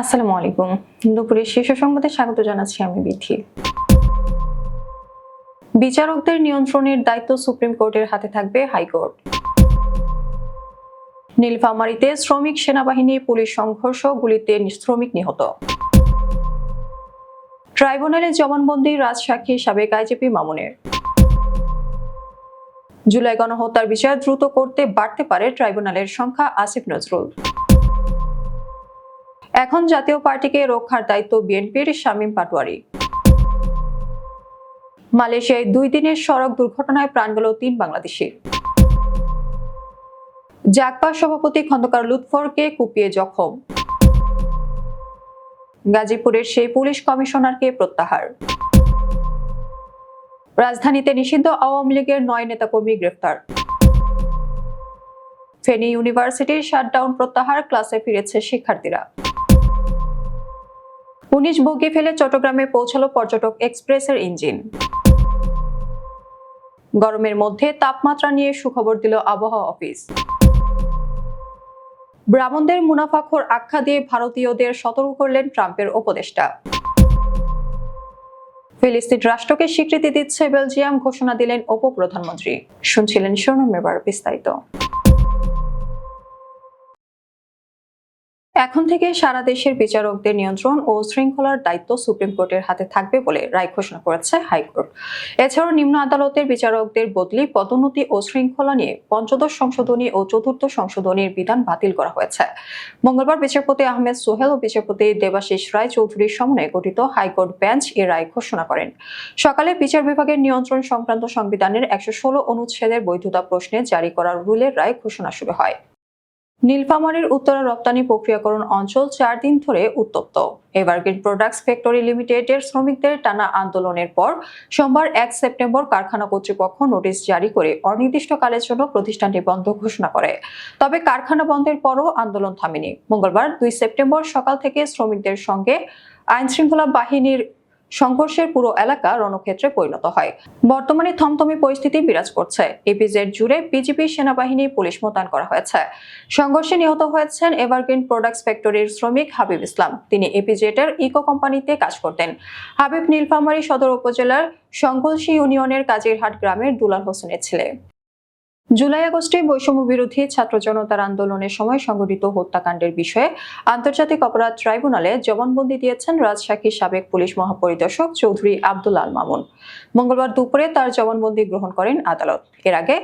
আসসালামু আলাইকুম। দুপুরের শীর্ষ সংবাদে স্বাগত জানাচ্ছি আমি বিথি। বিচারকদের নিয়ন্ত্রণের দায়িত্ব সুপ্রিম কোর্টের হাতে থাকবে হাইকোর্ট। নীলফামারীতে শ্রমিক সেনাবাহিনী পুলিশ সংঘর্ষ, গুলিতে শ্রমিক নিহত। ট্রাইব্যুনালে জবানবন্দি, রাজসাক্ষী সাবেক আইজিপি মামুনের। জুলাই গণহত্যার বিচার দ্রুত করতে বাড়তে পারে ট্রাইব্যুনালের সংখ্যা, আসিফ নজরুল। এখন জাতীয় পার্টিকে রক্ষার দায়িত্ব বিএনপির শামীম পাটোয়ারি। মালয়েশিয়ায় দুই দিনের সড়ক দুর্ঘটনায় প্রাণ গেল তিন বাংলাদেশি। জাকপা সভাপতি খন্দকার লুৎফরকে কুপিয়ে জখম। গাজীপুরের সেই পুলিশ কমিশনারকে প্রত্যাহার। রাজধানীতে নিষিদ্ধ আওয়ামী লীগের নয় নেতাকর্মী গ্রেফতার। ফেনী ইউনিভার্সিটির শাটডাউন প্রত্যাহার, ক্লাসে ফিরেছে শিক্ষার্থীরা। উনিশ বগি ফেলে চট্টগ্রামে পৌঁছালো পর্যটক এক্সপ্রেসের ইঞ্জিন। গরমের মধ্যে তাপমাত্রা নিয়ে সুখবর দিল আবহাওয়া অফিস। ব্রাহ্মণদের মুনাফাখোর আখ্যা দিয়ে ভারতীয়দের সতর্ক করলেন ট্রাম্পের উপদেষ্টা। ফিলিস্তিন রাষ্ট্রকে স্বীকৃতি দিচ্ছে বেলজিয়াম, ঘোষণা দিলেন উপপ্রধানমন্ত্রী। শুনছিলেন শিরোনাম এবার বিস্তারিত। এখন থেকে সারা দেশের বিচারকদের নিয়ন্ত্রণ ও শৃঙ্খলার দায়িত্ব সুপ্রিম কোর্টের হাতে থাকবে বলে রায় ঘোষণা করেছে হাইকোর্ট। এছাড়াও নিম্ন আদালতের বিচারকদের বদলি, পদোন্নতি ও শৃঙ্খলা নিয়ে পঞ্চদশ সংশোধনী ও চতুর্থ সংশোধনীর বিধান বাতিল করা হয়েছে। মঙ্গলবার বিচারপতি আহমেদ সোহেল ও বিচারপতি দেবাশিস রায় চৌধুরীর সমন্বয়ে গঠিত হাইকোর্ট বেঞ্চ এ রায় ঘোষণা করেন। সকালে বিচার বিভাগের নিয়ন্ত্রণ সংক্রান্ত সংবিধানের একশো ষোলো অনুচ্ছেদের বৈধতা প্রশ্নে জারি করা রুলের রায় ঘোষণা শুরু হয়। নীলফামারীর উত্তরা রপ্তানি প্রক্রিয়াকরণ অঞ্চল চার দিন ধরে উত্তপ্ত। এভারগ্রিন প্রোডাক্টস ফ্যাক্টরি লিমিটেডের শ্রমিকদের টানা আন্দোলনের পর সোমবার এক সেপ্টেম্বর কারখানা কর্তৃপক্ষ নোটিশ জারি করে অনির্দিষ্টকালের জন্য প্রতিষ্ঠানটি বন্ধ ঘোষণা করে। তবে কারখানা বন্ধের পরও আন্দোলন থামেনি। মঙ্গলবার দুই সেপ্টেম্বর সকাল থেকে শ্রমিকদের সঙ্গে আইনশৃঙ্খলা বাহিনীর সংঘর্ষের পুরো এলাকা রণক্ষেত্রে পরিণত হয়। বর্তমানে থমথমে পরিস্থিতি বিরাজ করছে। এপিজেড জুড়ে বিজেপি সেনাবাহিনী পুলিশ মোতায়েন করা হয়েছে। সংঘর্ষে নিহত হয়েছেন এভারগ্রিন প্রোডাক্টস ফ্যাক্টরির শ্রমিক হাবিব ইসলাম। তিনি এপিজেটের ইকো কোম্পানিতে কাজ করতেন। হাবিব নীলফামারী সদর উপজেলার সংগলসি ইউনিয়নের কাজিরহাট গ্রামের দুলাল হোসেনের ছেলে। জুলাই আগস্টে বৈষম্য বিরোধী ছাত্র জনতার আন্দোলনের সময় সংঘটিত হত্যাকাণ্ডের বিষয়ে আন্তর্জাতিক অপরাধ ট্রাইব্যুনালে জবানবন্দি দিয়েছেন রাজশাহীর সাবেক পুলিশ মহাপরিদর্শক চৌধুরী আব্দুল আল মামুন। মঙ্গলবার দুপুরে তার জবানবন্দি গ্রহণ করেন আদালত। এর আগে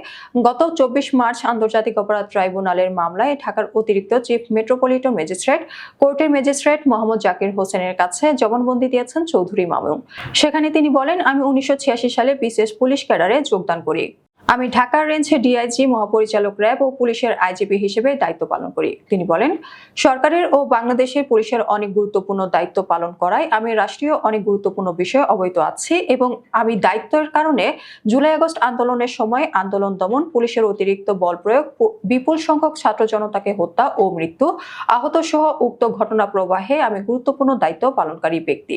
গত চব্বিশ মার্চ আন্তর্জাতিক অপরাধ ট্রাইব্যুনালের মামলায় ঢাকার অতিরিক্ত চিফ মেট্রোপলিটন ম্যাজিস্ট্রেট, কোর্টের ম্যাজিস্ট্রেট মোহাম্মদ জাকির হোসেনের কাছে জবানবন্দি দিয়েছেন চৌধুরী মামুন। সেখানে তিনি বলেন, আমি উনিশশো ছিয়াশি সালে বিশেষ পুলিশ ক্যাডারে যোগদান করি। আমি ঢাকার রেঞ্জে ডিআইজি, মহাপরিচালক র্যাব ও পুলিশের আইজিপি হিসেবে দায়িত্ব পালন করি। তিনি বলেন, সরকারের ও বাংলাদেশের পুলিশের অনেক গুরুত্বপূর্ণ দায়িত্ব পালন করায় আমি রাষ্ট্রীয় অনেক গুরুত্বপূর্ণ বিষয়ে অবহিত আছি এবং আমি দায়িত্বের কারণে জুলাই আগস্ট আন্দোলনের সময় আন্দোলন দমন, পুলিশের অতিরিক্ত বল প্রয়োগ বিপুল সংখ্যক ছাত্র জনতাকে হত্যা ও মৃত্যু, আহত সহ উক্ত ঘটনা প্রবাহে আমি গুরুত্বপূর্ণ দায়িত্ব পালনকারী ব্যক্তি।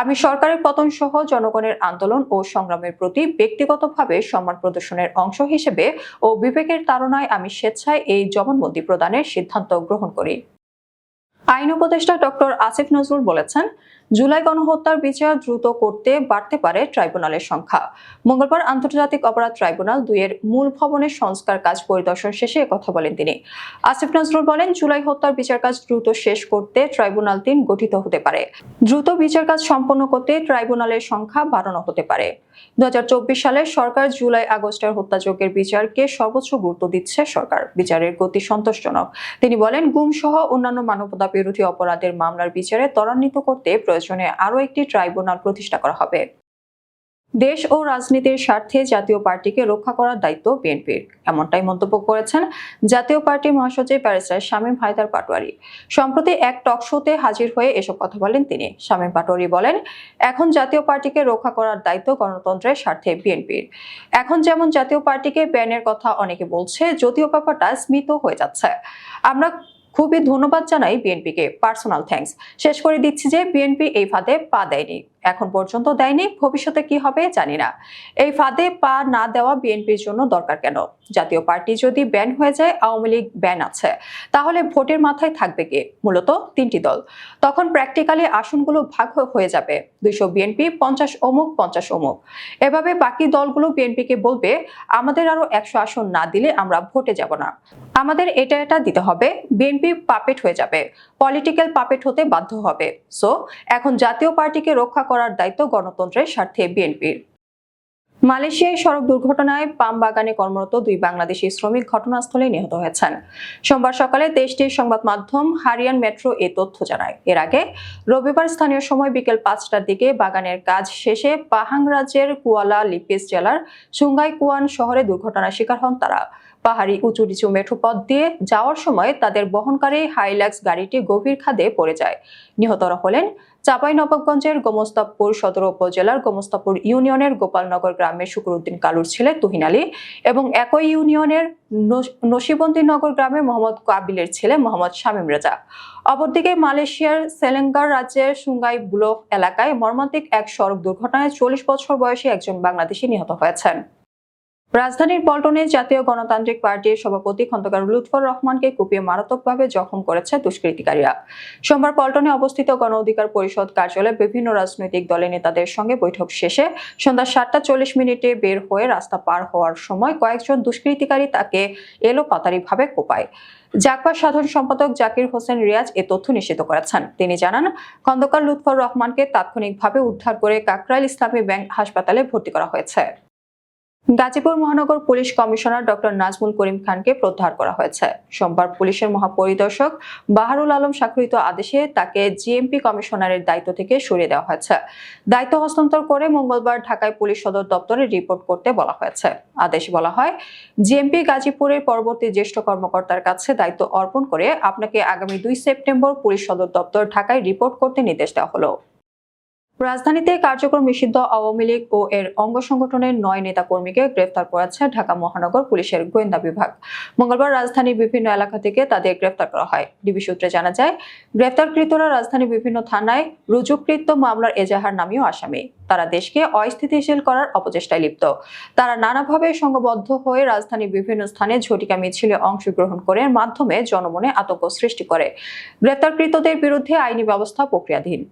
আমি সরকারের পতন সহ জনগণের আন্দোলন ও সংগ্রামের প্রতি ব্যক্তিগতভাবে সম্মান প্রদর্শনের অংশ হিসেবে ও বিবেকের তাড়নায় আমি স্বেচ্ছায় এই জবানবন্দি প্রদানের সিদ্ধান্ত গ্রহণ করি। আইন উপদেষ্টা ডক্টর আসিফ নজরুল বলেছেন জুলাই গণহত্যার বিচার দ্রুত করতে বাড়তে পারে ট্রাইব্যুনালের সংখ্যা। মঙ্গলবার আন্তর্জাতিক অপরাধ ট্রাইব্যুনাল দুইয়ের মূল ভবনের সংস্কার কাজ পরিদর্শন শেষে কথা বলেন তিনি। আসিফ নজরুল বলেন, জুলাই হত্যার বিচার কাজ দ্রুত শেষ করতে ট্রাইব্যুনাল তিন গঠিত হতে পারে। দ্রুত বিচার কাজ সম্পন্ন করতে ট্রাইব্যুনালের সংখ্যা বাড়ানো হতে পারে। দু হাজার চব্বিশ সালে সরকার জুলাই আগস্টের হত্যাযজ্ঞের বিচারকে সর্বোচ্চ গুরুত্ব দিচ্ছে সরকার। বিচারের গতি সন্তোষজনক। তিনি বলেন গুম সহ অন্যান্য মানবতা বিরোধী অপরাধের মামলার বিচারে ত্বরান্বিত করতে প্রয়োজনে আরও একটি ট্রাইব্যুনাল প্রতিষ্ঠা করা হবে। দেশ ও রাজনীতির স্বার্থে জাতীয় পার্টিকে রক্ষা করার দায়িত্ব বিএনপির। এমনটাই মন্তব্য করেছেন জাতীয় পার্টির মহাসচিব ব্যারিস্টার শামীম হায়দার পাটোয়ারি। সম্প্রতি এক টক শোতে হাজির হয়ে এসব কথা বলেন তিনি। শামীম পাটোয়ারি বলেন, এখন জাতীয় পার্টিকে রক্ষা করার দায়িত্ব গণতন্ত্রের স্বার্থে বিএনপির। এখন যেমন জাতীয় পার্টিকে ব্যানের কথা অনেকে বলছে, যদিও ব্যাপারটা স্মিত হয়ে যাচ্ছে। আমরা খুবই ধন্যবাদ জানাই বিএনপিকে। পার্সোনাল থ্যাঙ্কস শেষ করে দিচ্ছি যে বিএনপি এই ফাঁদে পা দেয়নি। এখন পর্যন্ত দেয়নি। ভবিষ্যতে কি হবে জানি না। এই ফাঁদে পা না দেওয়া বিএনপির জন্য দরকার কেন? জাতীয় পার্টি যদি ব্যান হয়ে যায়, আওয়ামী লীগ ব্যান আছে। তাহলে ভোটের মাথায় থাকবে কে? মূলত তিনটি দল। তখন প্র্যাকটিক্যালি আসনগুলো ভাগ হয়ে যাবে। দুইশো বিএনপি, পঞ্চাশ অমুক পঞ্চাশ অমুক। এভাবে বাকি দলগুলো বিএনপিকে বলবে, আমাদের আরও একশো আসন না দিলে আমরা ভোটে যাব না। আমাদের এটা এটা দিতে হবে বিএনপি পাপেট হয়ে যাবে পলিটিক্যাল পাপেট হতে বাধ্য হবে। সো এখন জাতীয় পার্টিকে রক্ষা করার দায়িত্ব গণতন্ত্রের স্বার্থে বিএনপির মালয়েশিয়ায় সড়ক দুর্ঘটনায় পাম বাগানে কর্মরত দুই বাংলাদেশি শ্রমিক ঘটনাস্থলে নিহত হয়েছেন। সোমবার সকালে দেশটির সংবাদ মাধ্যম হারিয়ান মেট্রো এ তথ্য জানায়। এর আগে রবিবার স্থানীয় সময় বিকেল পাঁচটার দিকে বাগানের কাজ শেষে পাহাং রাজ্যের কুয়ালা লিপিস জেলার সুঙ্গাই কুয়ান শহরে দুর্ঘটনার শিকার হন তারা। পাহাড়ি উঁচু নিচু মেঠো পথ দিয়ে যাওয়ার সময় তাদের বহনকারী হাইল্যাক্স গাড়িটি গভীর খাদে পড়ে যায়। নিহতরা হলেন চাঁপাইনবাবগঞ্জের গোমস্তাপুর সদর উপজেলার গোমস্তাপুর ইউনিয়নের গোপালনগর গ্রামের শুকুরুদ্দিন কালুর ছেলে তুহিন আলী এবং একই ইউনিয়নের নসিবন্দিনগর গ্রামের মোহাম্মদ কাবিলের ছেলে মোহাম্মদ শামীম রেজা। অপরদিকে মালয়েশিয়ার সেলেঙ্গার রাজ্যের সুঙ্গাই ব্লক এলাকায় মর্মান্তিক এক সড়ক দুর্ঘটনায় চল্লিশ বছর বয়সী একজন বাংলাদেশি নিহত হয়েছেন। রাজধানীর পল্টনে জাতীয় গণতান্ত্রিক পার্টির সভাপতি খন্দকার লুৎফর রহমানকে কুপিয়ে মারাত্মকভাবে জখম করেছে দুষ্কৃতিকারীরা। সোমবার পল্টনে অবস্থিত গণ অধিকার পরিষদ কার্যালয়ে বিভিন্ন রাজনৈতিক দলের নেতাদের সঙ্গে বৈঠক শেষে সন্ধ্যা সাতটা চল্লিশ মিনিটে বের হয়ে রাস্তা পার হওয়ার সময় কয়েকজন দুষ্কৃতিকারী তাকে এলো পাতারিভাবে কোপায়। জাকপা সাধারণ সম্পাদক জাকির হোসেন রিয়াজ এ তথ্য নিশ্চিত করেছেন। তিনি জানান, খন্দকার লুৎফর রহমানকে তাৎক্ষণিকভাবে উদ্ধার করে কাকরাইল ইসলামী ব্যাংক হাসপাতালে ভর্তি করা হয়েছে। গাজীপুর মহানগর police commissioner doctor Nazmul Karim খানকে প্রত্যাহার করা হয়েছে। সোমবার পুলিশের মহাপরিদর্শক বাহারুল আলম স্বাক্ষরিত আদেশে তাকে জিএমপি কমিশনারের দায়িত্ব থেকে সরিয়ে দেওয়া হয়েছে। দায়িত্ব হস্তান্তর করে মঙ্গলবার ঢাকায় পুলিশ সদর দপ্তরে রিপোর্ট করতে বলা হয়েছে। আদেশে বলা হয়, জিএমপি গাজীপুরের পরবর্তী জ্যেষ্ঠ কর্মকর্তার কাছে দায়িত্ব অর্পণ করে আপনাকে আগামী দুই সেপ্টেম্বর পুলিশ সদর দপ্তর ঢাকায় রিপোর্ট করতে নির্দেশ দেওয়া হলো। রাজধানীতে কার্যক্রম নিষিদ্ধ আওয়ামী লীগ ও এর অঙ্গ সংগঠনের নয় নেতাকর্মীকে গ্রেফতার করেছে ঢাকা মহানগর পুলিশের গোয়েন্দা বিভাগ। মঙ্গলবার রাজধানীর বিভিন্ন এলাকা থেকে তাদের গ্রেফতার করা হয়। ডিবি সূত্রে জানা যায়, গ্রেফতারকৃতরা রাজধানীর বিভিন্ন থানায় রুজুকৃত মামলার এজাহার নামীয় আসামি। তারা দেশকে অস্থিতিশীল করার অপচেষ্টায় লিপ্ত। তারা নানাভাবে সংঘবদ্ধ হয়ে রাজধানীর বিভিন্ন স্থানে ঝটিকা মিছিলে অংশগ্রহণ করে মাধ্যমে জনমনে আতঙ্ক সৃষ্টি করে। গ্রেফতারকৃতদের বিরুদ্ধে আইনি ব্যবস্থা প্রক্রিয়াধীন।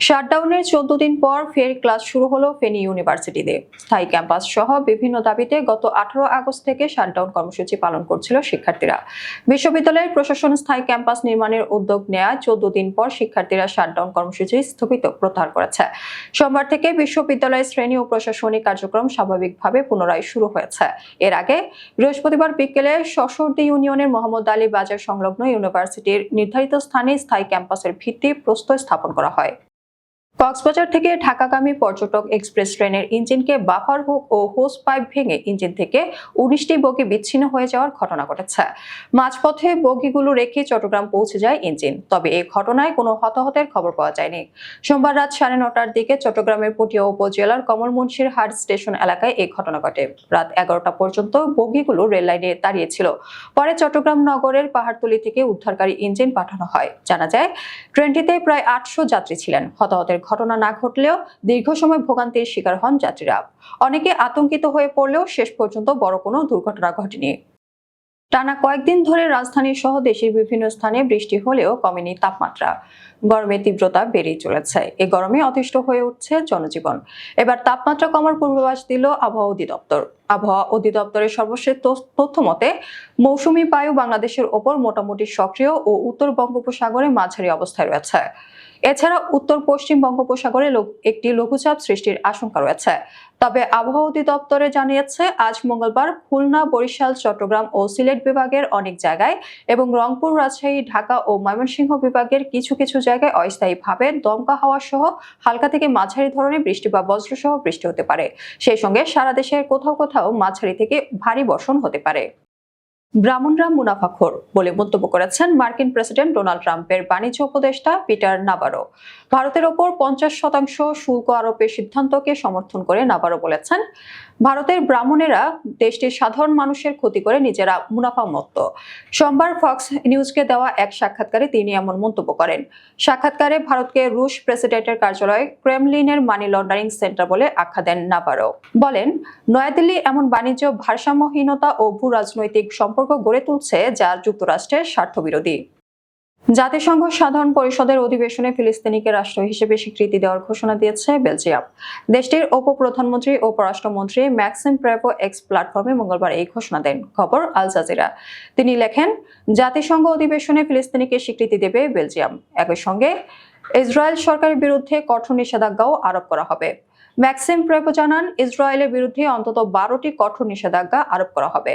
শাটডাউনের চোদ্দ দিন পর ফের ক্লাস শুরু হলো ফেনী ইউনিভার্সিটিতে স্থায়ী ক্যাম্পাস সহ বিভিন্ন দাবিতে গত আঠারো আগস্ট থেকে শাটডাউন কর্মসূচি পালন করছিল শিক্ষার্থীরা। বিশ্ববিদ্যালয়ের প্রশাসন স্থায়ী ক্যাম্পাস নির্মাণের উদ্যোগ নেয়া চোদ্দ দিন পর শিক্ষার্থীরা শাটডাউন কর্মসূচি স্থগিত প্রত্যাহার করেছে। সোমবার থেকে বিশ্ববিদ্যালয়ের শ্রেণি ও প্রশাসনিক কার্যক্রম স্বাভাবিকভাবে পুনরায় শুরু হয়েছে। এর আগে বৃহস্পতিবার বিকেলে সশর্দি ইউনিয়নের মোহাম্মদ আলী বাজার সংলগ্ন ইউনিভার্সিটির নির্ধারিত স্থানে স্থায়ী ক্যাম্পাসের ভিত্তি প্রস্তর স্থাপন করা হয়। কক্সবাজার থেকে ঢাকাগামী পর্যটক এক্সপ্রেস ট্রেনের ইঞ্জিনকে বাফার হুক ও হোস পাইপ ভেঙে ইঞ্জিন থেকে উনিশটি বগি বিচ্ছিন্ন হয়ে যাওয়ার ঘটনা ঘটেছে। মাঝপথে বগিগুলো রেখে চট্টগ্রাম পৌঁছে যায় ইঞ্জিন। তবে এই ঘটনায় কোনো হতাহতের খবর পাওয়া যায়নি। সোমবার রাত সাড়ে নটার দিকে চট্টগ্রামের পটিয়া উপজেলার কমলমুন্সির হাট স্টেশন এলাকায় এই ঘটনা ঘটে। রাত এগারোটা পর্যন্ত বগিগুলো রেল লাইনে দাঁড়িয়েছিল পরে চট্টগ্রাম নগরের পাহাড়তলি থেকে উদ্ধারকারী ইঞ্জিন পাঠানো হয়। জানা যায়, ট্রেনটিতে প্রায় আটশো যাত্রী ছিলেন। হতাহতের ঘটনা না ঘটলেও দীর্ঘ সময় ভোগান্তির শিকার হন যাত্রীরা। অনেকে আতঙ্কিত হয়ে পড়লেও শেষ পর্যন্ত বড় কোনো দুর্ঘটনা ঘটেনি। টানা কয়েকদিন ধরে রাজধানী সহ দেশের বিভিন্ন স্থানে বৃষ্টি হলেও কমেনি তাপমাত্রা। গরমের তীব্রতা বেড়েই চলেছে। এই গরমে অতিষ্ঠ হয়ে উঠছে জনজীবন। এবার তাপমাত্রা কমার পূর্বাভাস দিল আবহাওয়া অধিদপ্তর। আবহাওয়া অধিদপ্তরের সর্বশেষ তথ্য মতে, মৌসুমী বায়ু বাংলাদেশের ওপর মোটামুটি সক্রিয় ও উত্তর বঙ্গোপসাগরে মাঝারি অবস্থায় রয়েছে। এছাড়া উত্তর পশ্চিম বঙ্গোপসাগরে একটি লঘুচাপ সৃষ্টির আশঙ্কা রয়েছে। তবে আবহাওয়া অধিদপ্তরে জানিয়েছে, আজ মঙ্গলবার খুলনা, বরিশাল, চট্টগ্রাম ও সিলেট বিভাগের অনেক জায়গায় এবং রংপুর, রাজশাহী, ঢাকা ও ময়মনসিংহ বিভাগের কিছু কিছু জায়গায় অস্থায়ীভাবে দমকা হাওয়া সহ হালকা থেকে মাঝারি ধরনের বৃষ্টি বা বজ্রসহ বৃষ্টি হতে পারে। সেই সঙ্গে সারা দেশের কোথাও কোথাও মাঝারি থেকে ভারী বর্ষণ হতে পারে। ব্রাহ্মণরা মুনাফাখোর বলে মন্তব্য করেছেন মার্কিন প্রেসিডেন্ট ডোনাল্ড ট্রাম্পের বাণিজ্য উপদেষ্টা পিটার নাবারো। ভারতের ওপর পঞ্চাশ শতাংশ শুল্ক আরোপের সিদ্ধান্তকে সমর্থন করে নাবারো বলেছেন। ভারতের ব্রাহ্মণেরা দেশটির সাধারণ মানুষের ক্ষতি করে নিজেরা মুনাফামত্ত সোমবার ফক্স নিউজকে দেওয়া এক সাক্ষাৎকারে তিনি এমন মন্তব্য করেন। সাক্ষাৎকারে ভারতকে রুশ প্রেসিডেন্টের কার্যালয় ক্রেমলিনের মানি লন্ডারিং সেন্টার বলে আখ্যা দেন নাবারো বলেন, নয়াদিল্লি এমন বাণিজ্য ভারসাম্যহীনতা ও ভূ রাজনৈতিক সম্পর্ক গড়ে তুলছে যা যুক্তরাষ্ট্রের স্বার্থবিরোধী। জাতিসংঘ সাধারণ পরিষদের অধিবেশনে ফিলিস্তিনিকে রাষ্ট্র হিসেবে স্বীকৃতি দেওয়ার ঘোষণা দিয়েছে বেলজিয়াম। দেশটির উপ প্রধানমন্ত্রী ও পররাষ্ট্রমন্ত্রী ম্যাক্সিম প্রেভো এক্স প্ল্যাটফর্মে মঙ্গলবার এই ঘোষণা দেন। খবর, আল জাজিরা। তিনি লেখেন, জাতিসংঘ অধিবেশনে ফিলিস্তিনিকে স্বীকৃতি দেবে বেলজিয়াম। একই সঙ্গে, ইসরায়েল সরকারের বিরুদ্ধে কঠোর নিষেধাজ্ঞাও আরোপ করা হবে। ম্যাক্সিম প্রেভো জানান, ইসরায়েলের বিরুদ্ধে অন্তত বারোটি কঠোর নিষেধাজ্ঞা আরোপ করা হবে।